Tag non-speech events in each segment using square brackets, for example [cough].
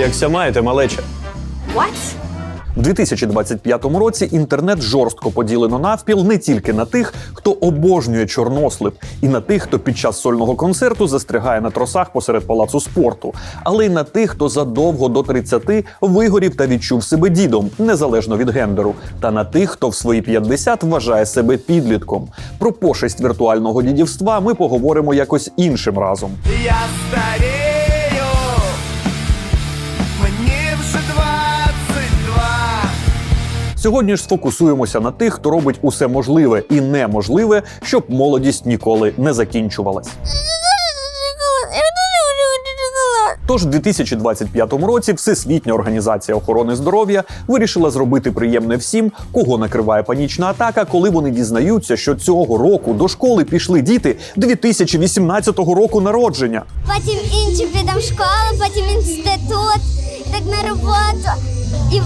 Якся маєте, малече? What? У 2025 році інтернет жорстко поділено навпіл не тільки на тих, хто обожнює чорнослив, і на тих, хто під час сольного концерту застрягає на тросах посеред палацу спорту, але й на тих, хто задовго до 30 вигорів та відчув себе дідом, незалежно від гендеру, та на тих, хто в свої 50 вважає себе підлітком. Про пошесть віртуального дідівства ми поговоримо якось іншим разом. Я старею, Сьогодні ж сфокусуємося на тих, хто робить усе можливе і неможливе, щоб молодість ніколи не закінчувалась. Тож, в 2025 році Всесвітня організація охорони здоров'я вирішила зробити приємне всім, кого накриває панічна атака, коли вони дізнаються, що цього року до школи пішли діти 2018 року народження. потім інші підемо школу, потім інститут, так на роботу. І,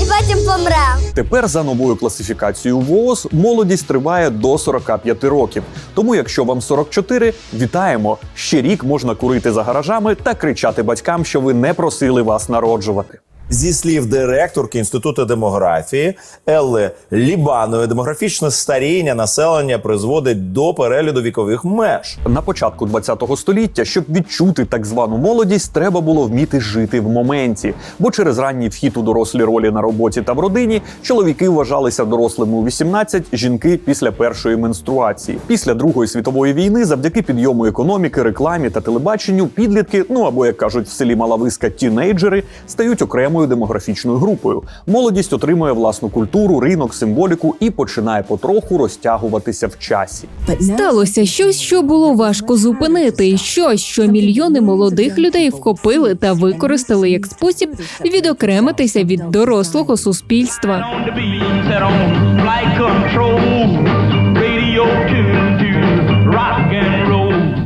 і потім помре. Тепер за новою класифікацією ВООЗ молодість триває до 45 років. Тому, якщо вам 44, вітаємо! Ще рік можна курити за гаражами та кричати батькам, що ви не просили вас народжувати. Зі слів директорки інституту демографії Елли Лібанової, демографічне старіння населення призводить до перегляду вікових меж. На початку 20-го століття, щоб відчути так звану молодість, треба було вміти жити в моменті. Бо через ранній вхід у дорослі ролі на роботі та в родині чоловіки вважалися дорослими у 18, жінки після першої менструації. Після Другої світової війни, завдяки підйому економіки, рекламі та телебаченню, підлітки, ну або як кажуть в селі Малависка, тінейджери, стають окремою демографічною групою. Молодість отримує власну культуру, ринок, символіку і починає потроху розтягуватися в часі. Сталося щось, що було важко зупинити, щось, що мільйони молодих людей вхопили та використали як спосіб відокремитися від дорослого суспільства.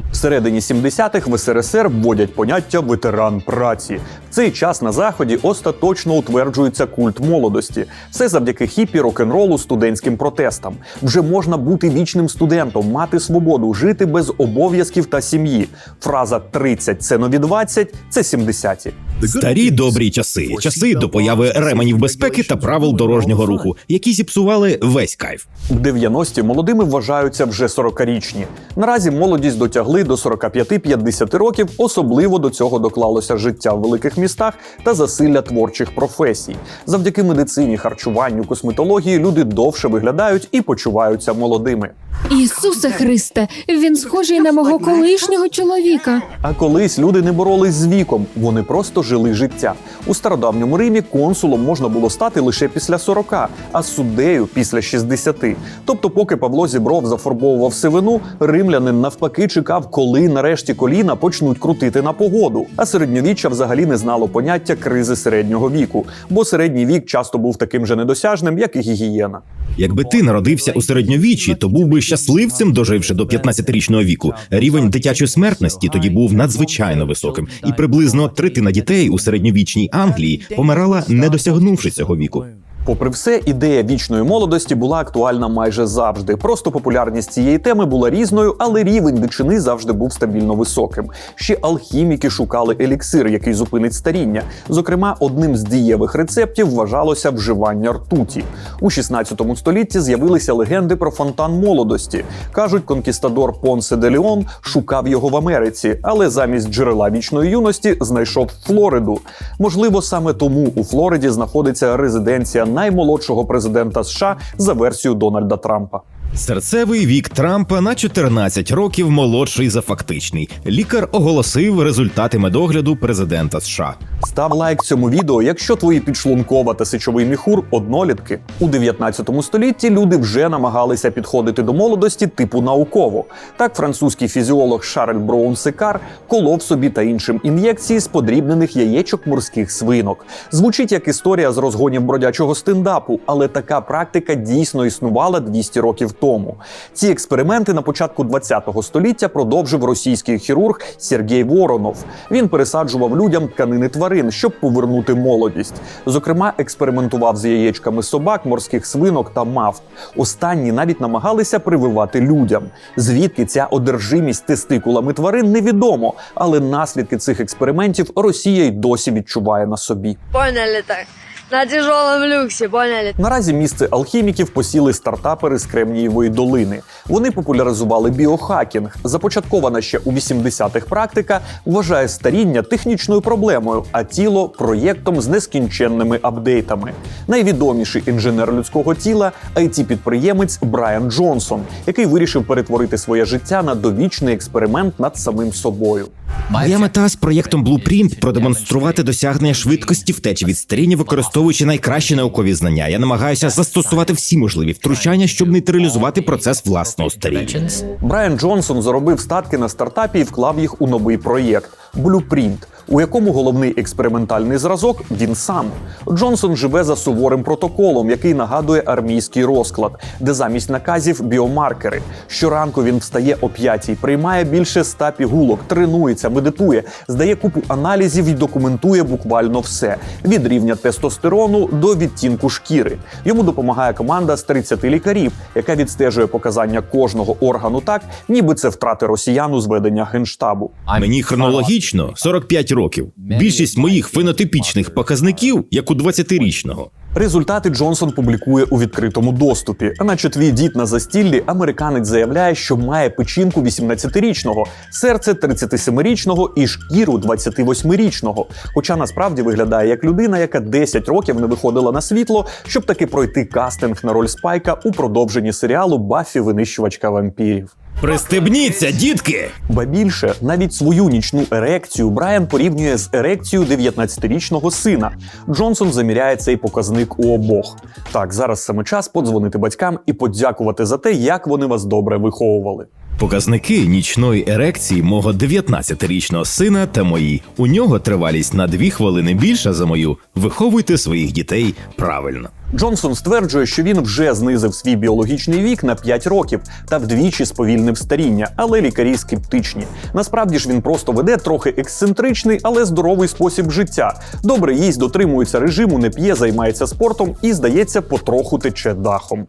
Roll. Всередині 70-х в СРСР вводять поняття ветеран праці. В цей час на заході остаточно утверджується культ молодості. Все завдяки хіпі, рок-н-ролу, студентським протестам. Вже можна бути вічним студентом, мати свободу, жити без обов'язків та сім'ї. Фраза «30 – це нові 20» – це 70-ті. Старі добрі часи, часи до появи ременів безпеки та правил дорожнього руху, які зіпсували весь кайф. В 90-ті молодими вважаються вже 40-річні. Наразі молодість дотягли до 45-50 років. Особливо до цього доклалося життя в великих містах та засилля творчих професій. Завдяки медицині, харчуванню, косметології люди довше виглядають і почуваються молодими. Ісусе Христе, він схожий на мого колишнього чоловіка. А колись люди не боролись з віком, вони просто жили життя. У стародавньому Римі консулом можна було стати лише після 40, а суддею після 60. Тобто, поки Павло Зібров зафарбовував сивину, римлянин навпаки чекав, коли нарешті коліна почнуть крутити на погоду. А середньовіччя взагалі не знало поняття кризи середнього віку, бо середній вік часто був таким же недосяжним, як і гігієна. Якби ти народився у середньовіччі, то був би щасливцем, доживши до 15-річного віку. Рівень дитячої смертності тоді був надзвичайно високим, і приблизно третина дітей у середньовічній Англії помирала, не досягнувши цього віку. Попри все, ідея вічної молодості була актуальна майже завжди. Просто популярність цієї теми була різною, але рівень дичини завжди був стабільно високим. Ще алхіміки шукали еліксир, який зупинить старіння. Зокрема, одним з дієвих рецептів вважалося вживання ртуті. У 16 столітті з'явилися легенди про фонтан молодості. кажуть, конкістадор Понсе де Леон шукав його в Америці, але замість джерела вічної юності знайшов Флориду. Можливо, саме тому у Флориді знаходиться резиденція наймолодшого президента США за версією Дональда Трампа. Серцевий вік Трампа на 14 років молодший за фактичний. Лікар оголосив результати медогляду президента США. Став лайк цьому відео, якщо твої підшлункова та сечовий міхур однолітки. У 19 столітті люди вже намагалися підходити до молодості типу науково. Так, французький фізіолог Шарль Броун Секар колов собі та іншим ін'єкції з подрібнених яєчок морських свинок. Звучить як історія з розгонів бродячого стендапу, але така практика дійсно існувала 200 років тому. Ці експерименти на початку ХХ століття продовжив російський хірург Сергій Воронов. Він пересаджував людям тканини тварин, щоб повернути молодість. Зокрема, експериментував з яєчками собак, морських свинок та мавп. Останні навіть намагалися прививати людям. Звідки ця одержимість тестикулами тварин невідомо, але наслідки цих експериментів Росія й досі відчуває на собі. Поняли так. На тяжелом люксе, поняли? Наразі місце алхіміків посіли стартапери з Кремнієвої долини. Вони популяризували біохакінг. Започаткована ще у 80-х практика вважає старіння технічною проблемою, а тіло проєктом з нескінченними апдейтами. Найвідоміший інженер людського тіла it підприємець Брайан Джонсон, який вирішив перетворити своє життя на довічний експеримент над самим собою. Моя мета з проєктом Blueprint – продемонструвати досягнення швидкості втечі від старіння, використовуючи найкращі наукові знання. Я намагаюся застосувати всі можливі втручання, щоб нейтралізувати процес власного старіння. Брайан Джонсон заробив статки на стартапі і вклав їх у новий проєкт Blueprint, у якому головний експериментальний зразок він сам. Джонсон живе за суворим протоколом, який нагадує армійський розклад, де замість наказів біомаркери. Щоранку він встає о п'ятій, приймає більше ста пігулок, тренується, медитує, здає купу аналізів і документує буквально все від рівня тестостерону до відтінку шкіри. Йому допомагає команда з 30 лікарів, яка відстежує показання кожного органу так, ніби це втрати росіян у зведення генштабу. Мені хронологічно 45 років. Більшість моїх фенотипічних показників, як у 20-річного. Результати Джонсон публікує у відкритому доступі. А наче твій дід на застіллі, американець заявляє, що має печінку 18-річного, серце 37-річного і шкіру 28-річного. Хоча насправді виглядає як людина, яка 10 років не виходила на світло, щоб таки пройти кастинг на роль спайка у продовженні серіалу Баффі винищувачка вампірів. Пристебніться, дітки! Ба більше, навіть свою нічну ерекцію Брайан порівнює з ерекцією 19-річного сина. Джонсон заміряє цей показник у обох. Так, зараз саме час подзвонити батькам і подякувати за те, як вони вас добре виховували. Показники нічної ерекції мого 19-річного сина та мої. У нього тривалість на 2 хвилини більша за мою. Виховуйте своїх дітей правильно. Джонсон стверджує, що він вже знизив свій біологічний вік на 5 років та вдвічі сповільнив старіння, але лікарі скептичні. Насправді ж він просто веде трохи ексцентричний, але здоровий спосіб життя. Добре їсть, дотримується режиму, не п'є, займається спортом і, здається, потроху тече дахом.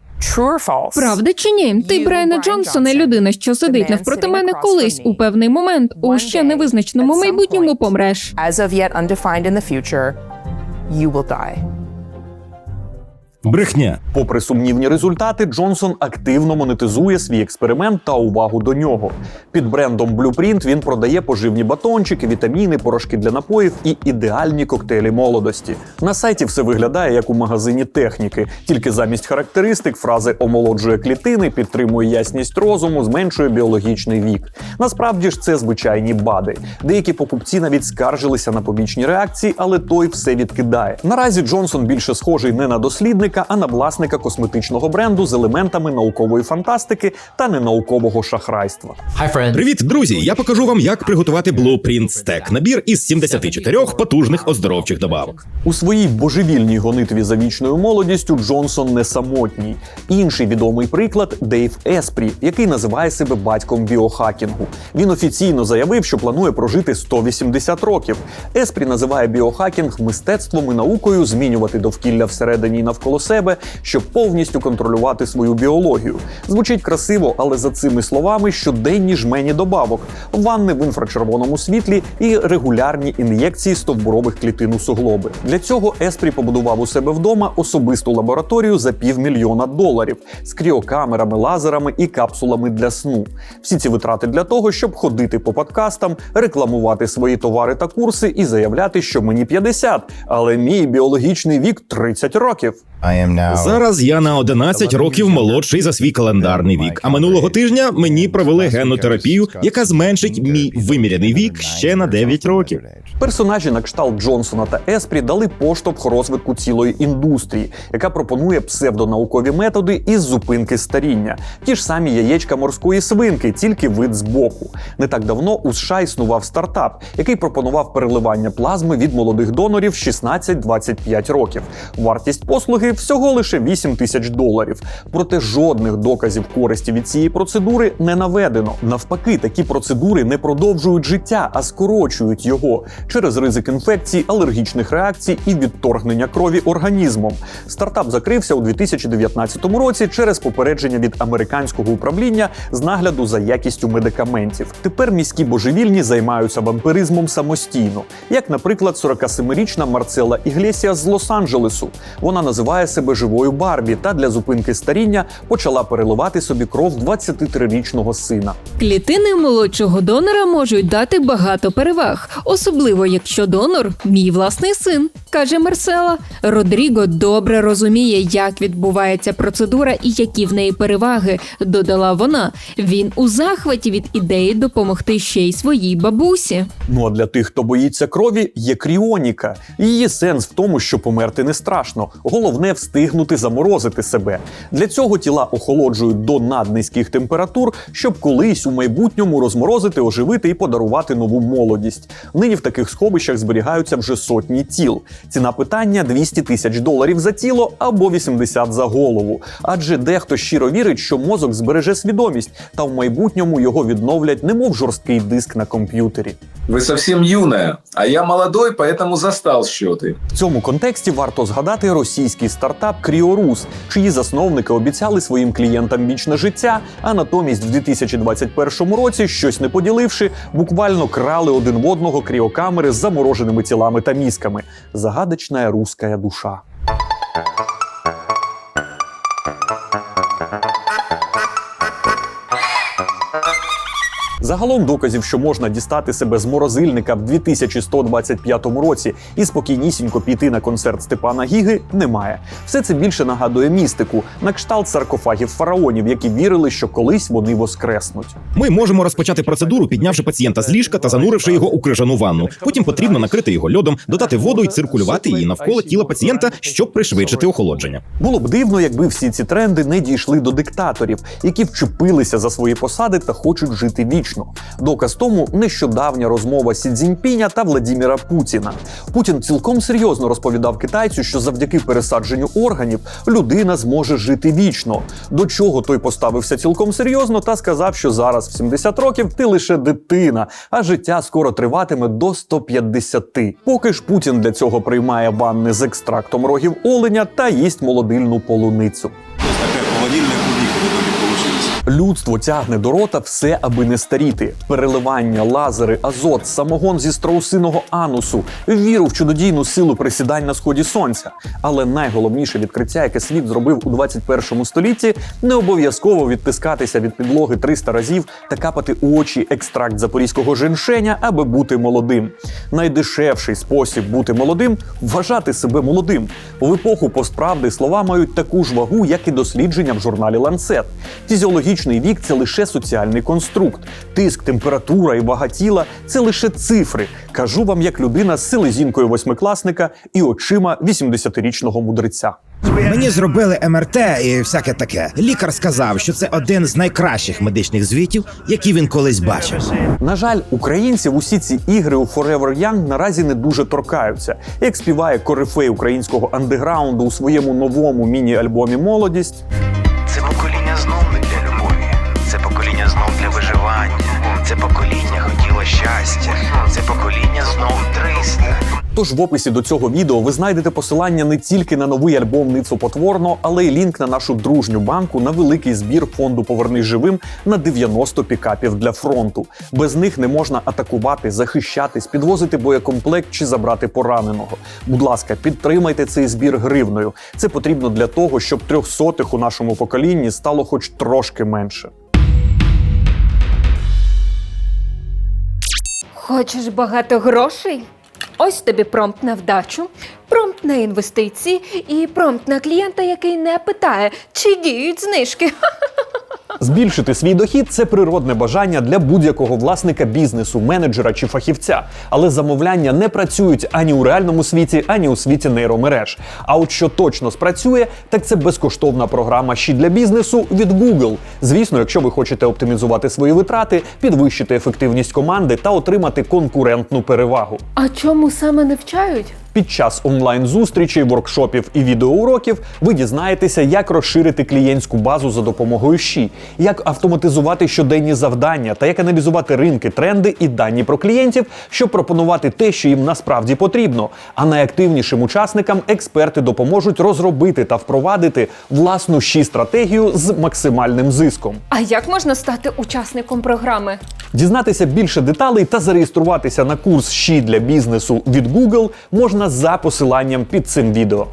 Правда чи ні? Ти, Брайана Джонсона, людина, що сидить навпроти мене, колись у певний момент у ще невизначеному майбутньому помреш. As Брехня. Попри сумнівні результати, Джонсон активно монетизує свій експеримент та увагу до нього. Під брендом Blueprint він продає поживні батончики, вітаміни, порошки для напоїв і ідеальні коктейлі молодості. На сайті все виглядає як у магазині техніки, тільки замість характеристик фрази омолоджує клітини, підтримує ясність розуму, зменшує біологічний вік. Насправді ж це звичайні бади. Деякі покупці навіть скаржилися на побічні реакції, але той все відкидає. Наразі Джонсон більше схожий не на дослідника, а на власника косметичного бренду з елементами наукової фантастики та ненаукового шахрайства. Привіт, друзі! Я покажу вам, як приготувати Blueprint Stack – набір із 74 потужних оздоровчих добавок. У своїй божевільній гонитві за вічною молодістю Джонсон не самотній. Інший відомий приклад Дейв Еспрі, який називає себе батьком біохакінгу. Він офіційно заявив, що планує прожити 180 років. Еспрі називає біохакінг мистецтвом і наукою змінювати довкілля всередині і навколо себе, щоб повністю контролювати свою біологію. Звучить красиво, але за цими словами щоденні жмені добавок, ванни в інфрачервоному світлі і регулярні ін'єкції стовбурових клітин у суглоби. Для цього Еспрі побудував у себе вдома особисту лабораторію за півмільйона доларів з кріокамерами, лазерами і капсулами для сну. Всі ці витрати для того, щоб ходити по подкастам, рекламувати свої товари та курси і заявляти, що мені 50, але мій біологічний вік 30 років. Зараз я на 11 років молодший за свій календарний вік. А минулого тижня мені провели генну терапію, яка зменшить мій виміряний вік ще на 9 років. Персонажі на кшталт Джонсона та Еспрі дали поштовх розвитку цілої індустрії, яка пропонує псевдонаукові методи із зупинки старіння. Ті ж самі яєчка морської свинки, тільки вид збоку. Не так давно у США існував стартап, який пропонував переливання плазми від молодих донорів 16-25 років. Вартість послуги послуги всього лише 8 тисяч доларів. Проте жодних доказів користі від цієї процедури не наведено. Навпаки, такі процедури не продовжують життя, а скорочують його через ризик інфекцій, алергічних реакцій і відторгнення крові організмом. Стартап закрився у 2019 році через попередження від американського управління з нагляду за якістю медикаментів. Тепер міські божевільні займаються вампиризмом самостійно, як, наприклад, 47-річна Марцела Іглесіас з Лос-Анджелесу. Вона називає себе живою Барбі та для зупинки старіння почала переливати собі кров 23-річного сина. Клітини молодшого донора можуть дати багато переваг, особливо якщо донор мій власний син, каже Марсела. Родріго добре розуміє, як відбувається процедура і які в неї переваги, додала вона. Він у захваті від ідеї допомогти ще й своїй бабусі. Ну а для тих, хто боїться крові, є кріоніка. Її сенс в тому, що померти не страшно. Головне встигнути заморозити себе. Для цього тіла охолоджують до наднизьких температур, щоб колись у майбутньому розморозити, оживити і подарувати нову молодість. Нині в таких сховищах зберігаються вже сотні тіл. Ціна питання 200 тисяч доларів за тіло або 80 за голову. Адже дехто щиро вірить, що мозок збереже свідомість, та в майбутньому його відновлять, немов жорсткий диск на комп'ютері. Вы совсем юная, а я молодой, поэтому застал счеты. В цьому контексті варто згадати російський стартап Кріорус, чиї засновники обіцяли своїм клієнтам вічне життя, а натомість в 2021 році, щось не поділивши, буквально крали один в одного кріокамери з замороженими тілами та мізками. Загадочна руська душа. Загалом доказів, що можна дістати себе з морозильника в 2125 році і спокійнісінько піти на концерт Степана Гіги, немає. Все це більше нагадує містику, на кшталт саркофагів фараонів, які вірили, що колись вони воскреснуть. Ми можемо розпочати процедуру, піднявши пацієнта з ліжка та зануривши його у крижану ванну. Потім потрібно накрити його льодом, додати воду і циркулювати її навколо тіла пацієнта, щоб пришвидшити охолодження. Було б дивно, якби всі ці тренди не дійшли до диктаторів, які вчепилися за свої посади та хочуть жити вічно. Доказ тому нещодавня розмова Сі Цзіньпіня та Владіміра Путіна. Путін цілком серйозно розповідав китайцю, що завдяки пересадженню органів людина зможе жити вічно. До чого той поставився цілком серйозно та сказав, що зараз в 70 років ти лише дитина, а життя скоро триватиме до 150. Поки ж Путін для цього приймає ванни з екстрактом рогів оленя та їсть молодильну полуницю. Людство тягне до рота все, аби не старіти. Переливання, лазери, азот, самогон зі страусиного анусу, віру в чудодійну силу присідань на сході сонця. Але найголовніше відкриття, яке світ зробив у 21 столітті, не обов'язково відтискатися від підлоги 300 разів та капати у очі екстракт запорізького женшеня, аби бути молодим. Найдешевший спосіб бути молодим вважати себе молодим. В епоху постправди слова мають таку ж вагу, як і дослідження в журналі Lancet. Фізіологічний вік це лише соціальний конструкт. Тиск, температура і вага тіла це лише цифри. Кажу вам, як людина з селезінкою восьмикласника і очима 80-річного мудреця. Мені зробили МРТ і всяке таке. Лікар сказав, що це один з найкращих медичних звітів, які він колись бачив. На жаль, українців усі ці ігри у Forever Young наразі не дуже торкаються. Як співає корифей українського андеграунду у своєму новому міні-альбомі Молодість. Щастя, це покоління знов 300. Тож в описі до цього відео ви знайдете посилання не тільки на новий альбом Ницо Потворно, але й лінк на нашу дружню банку на великий збір фонду Повернись живим на 90 пікапів для фронту. Без них не можна атакувати, захищатись, підвозити боєкомплект чи забрати пораненого. Будь ласка, підтримайте цей збір гривною. Це потрібно для того, щоб трьохсотих у нашому поколінні стало хоч трошки менше. Хочеш багато грошей? Ось тобі промпт на вдачу, промпт на інвестиції і промпт на клієнта, який не питає, чи діють знижки. [laughs] Збільшити свій дохід це природне бажання для будь-якого власника бізнесу, менеджера чи фахівця. Але замовляння не працюють ані у реальному світі, ані у світі нейромереж. А от що точно спрацює, так це безкоштовна програма «Щі для бізнесу від Google. Звісно, якщо ви хочете оптимізувати свої витрати, підвищити ефективність команди та отримати конкурентну перевагу. А чому саме не вчають? Під час онлайн-зустрічей, воркшопів і відеоуроків ви дізнаєтеся, як розширити клієнтську базу за допомогою ЩІ, як автоматизувати щоденні завдання та як аналізувати ринки, тренди і дані про клієнтів, щоб пропонувати те, що їм насправді потрібно. А найактивнішим учасникам експерти допоможуть розробити та впровадити власну щі стратегію з максимальним зиском. А як можна стати учасником програми? Дізнатися більше деталей та зареєструватися на курс «Щі для бізнесу від Google можна за посиланням під цим відео.